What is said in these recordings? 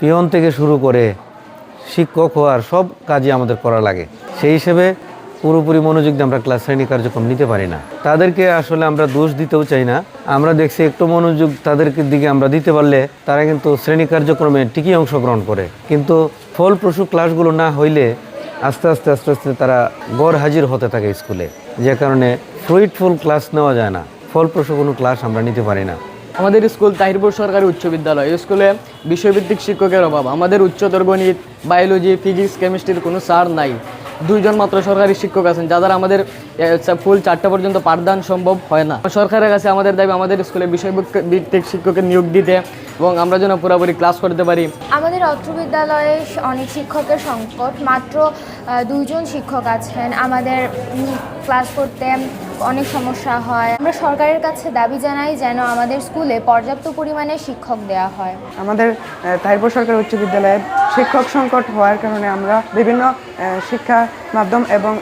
Peon থেকে শুরু করে শিক্ষক হওয়ার সব কাজই আমাদের করা লাগে। সেই হিসেবে পুরোপুরি মনোযোগ দিয়ে আমরা ক্লাস শ্রেণি কার্যক্রম নিতে পারি না। তাদেরকে আসলে আমরা দোষ দিতেও চাই না। আমরা দেখছি একটু মনোযোগ তাদেরকে দিকে আমরা দিতে পারলে তারা কিন্তু শ্রেণি কার্যক্রমে ঠিকই অংশগ্রহণ করে। কিন্তু ফলপ্রসূ ক্লাসগুলো না হইলে আস্তে আস্তে আস্তে আস্তে তারা গড় হাজির হতে থাকে স্কুলে। যে কারণে ফ্রুইটফুল ক্লাস নেওয়া যায় না। ফলপ্রসূ কোনো ক্লাস আমরা নিতে পারি না। আমাদের স্কুল তাহিরপুর সরকারি উচ্চ বিদ্যালয়। স্কুলে বিষয়ভিত্তিক শিক্ষকের অভাব। আমাদের উচ্চতর গণিত, বায়োলজি, ফিজিক্স, কেমিস্ট্রির কোনো সার নাই। দুইজন মাত্র সরকারি শিক্ষক আছেন যাদের আমাদের ফুল চারটা পর্যন্ত পাঠদান সম্ভব হয় না। সরকারের কাছে আমাদের দাবি, আমাদের স্কুলে বিষয়ভিত্তিক শিক্ষকের নিয়োগ দিতে এবং আমরা যেন পুরোপুরি ক্লাস করতে পারি। আমাদের অত্র বিদ্যালয়ে অনেক শিক্ষকের সংকট। মাত্র দুইজন শিক্ষক আছেন। আমাদের ক্লাস করতে অনেক সমস্যা হয়। আমরা সরকারের কাছে দাবি জানাই যেন আমাদের স্কুলে পর্যাপ্ত পরিমাণে শিক্ষক দেওয়া হয়। আমাদের আহ, সরকার উচ্চ বিদ্যালয়ে শিক্ষক সংকট হওয়ার কারণে আমরা বিভিন্ন শিক্ষা মাধ্যম এবং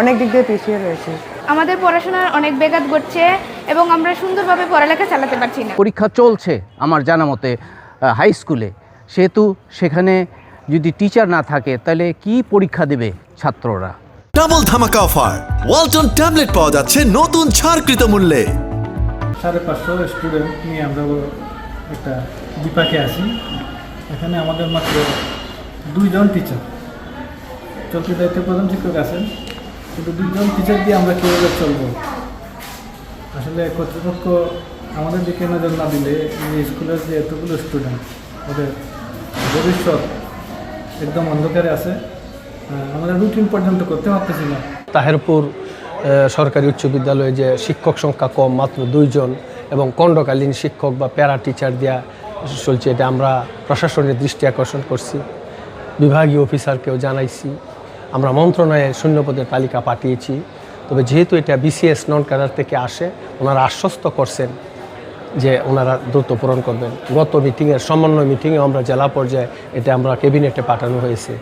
অনেক দিক দিয়ে পিছিয়ে রয়েছি। আমাদের পড়াশোনার অনেক ব্যাঘাত ঘটছে। এবং আমরা সুন্দরভাবে পড়ালেখা চালাতে পারছি না। পরীক্ষা চলছে আমার জানা মতে হাই স্কুলে সেহেতু সেখানে যদি টিচার না থাকে তাহলে কি পরীক্ষা দেবে ছাত্ররা? ডাবল ধামাকা অফার ওয়ালটন ট্যাবলেট পাওয়া যাচ্ছে নতুন ছাড়কৃত মূল্যে। সাড়ে পাঁচশো স্টুডেন্ট নিয়ে আমরা একটা বিপাকে আছি। এখানে আমাদের মাত্র দুইজন টিচার চলতি দায়িত্বে প্রধান শিক্ষক আছেন। কিন্তু দুইজন টিচার দিয়ে আমরা কীভাবে চলবো? আসলে কর্তৃপক্ষ আমাদের দিকে নজর না দিলে এই স্কুলের যে এতগুলো স্টুডেন্ট ওদের ভবিষ্যৎ একদম অন্ধকারে আছে। আমাদের রুটিন পর্যন্ত করতে পারতেছি না। তাহেরপুর সরকারি উচ্চ বিদ্যালয়ে যে শিক্ষক সংখ্যা কম, মাত্র দুইজন, এবং কণ্ডকালীন শিক্ষক বা প্যারা টিচার দেওয়া চলছে, এটা আমরা প্রশাসনের দৃষ্টি আকর্ষণ করছি। বিভাগীয় অফিসারকেও জানাইছি। আমরা মন্ত্রণালয়ে শূন্যপদের তালিকা পাঠিয়েছি। তবে যেহেতু এটা বিসিএস নন ক্যাডার থেকে আসে, ওনারা আশ্বস্ত করছেন যে ওনারা দ্রুত পূরণ করবেন। গত মিটিংয়ের সমন্বয় মিটিংয়ে আমরা জেলা পর্যায়ে এটা আমরা ক্যাবিনেটে পাঠানো হয়েছে।